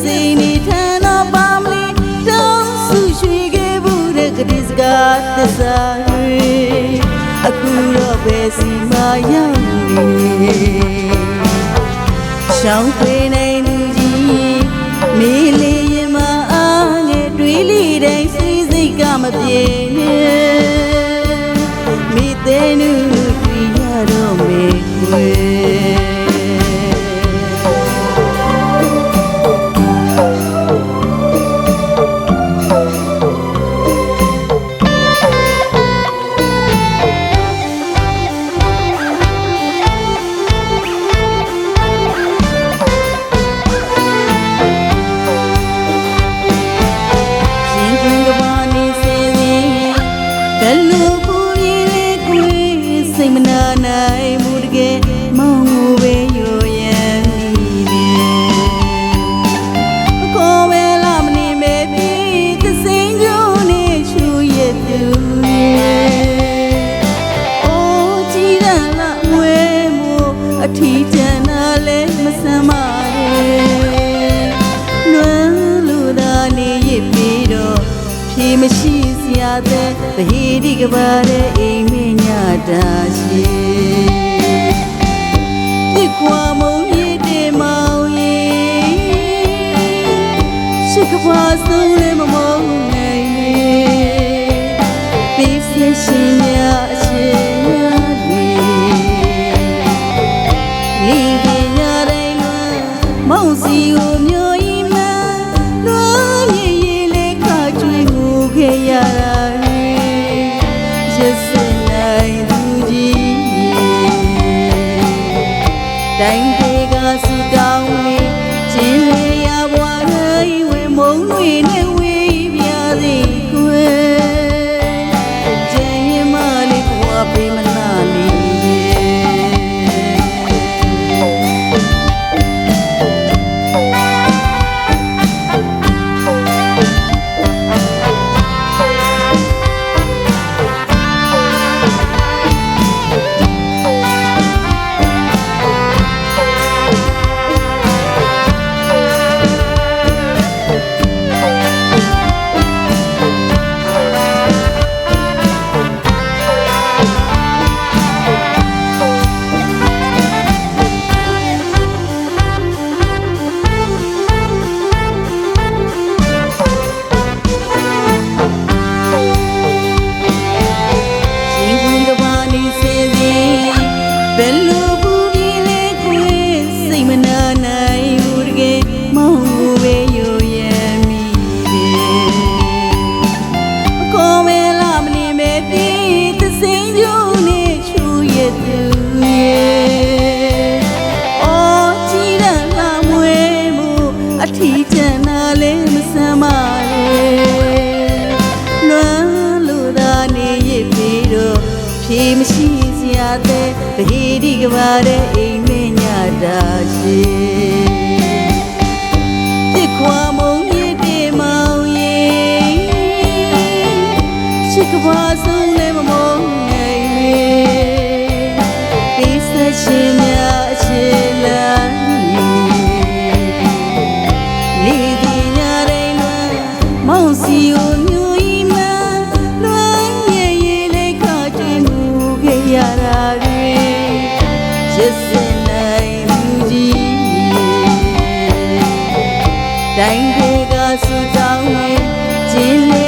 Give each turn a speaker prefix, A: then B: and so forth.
A: စိန်နေထန်တော့ပါမလီတောင်းစုရွှေခဲ့ဘူးတဲ့ကတိစကားသစ္စာ၍အခုတော့ပဲစီမာရောက်နေရှောင်းသွေးနိုင်သူကြီးမေးလေရင်မအားငယ်တွေးလေတိုင်းစိစိတ်ကမပြေနဲ့မိတဲ့နူတွေ့ရတော့မေခွေ ဘယ်လိုပူရင်းလေးကွေးစိတ်မနာနိုင်မှုတကယ်မောင်ကိုပဲရောရန်မိတယ်အကောပဲလာမနေမဲပြီသစိန်ကျုံနေချူရဲ့သူရဲ့အိုးကြည်ရလာမွေမို့အထီးကျန်တာလဲမဆမ်းပါနဲ့လွမ်းလူသာနေရပြီးတော့ဖြေမရှိစ ရာတဲ့ဗဟိတိကပါတဲ့အိမ်မင်းညတာရှိပြစ်ခွာမုံရည်တေမောင်ရင်ရှိကပါဆုံးလည်းမမုံ မှုခဲ့ တဲ့ဗဟိတိကပါတဲ့အိမ်မင်းညတာရှိပြ တိုင်းတွေကစူတောင်းဝင်ခြင်း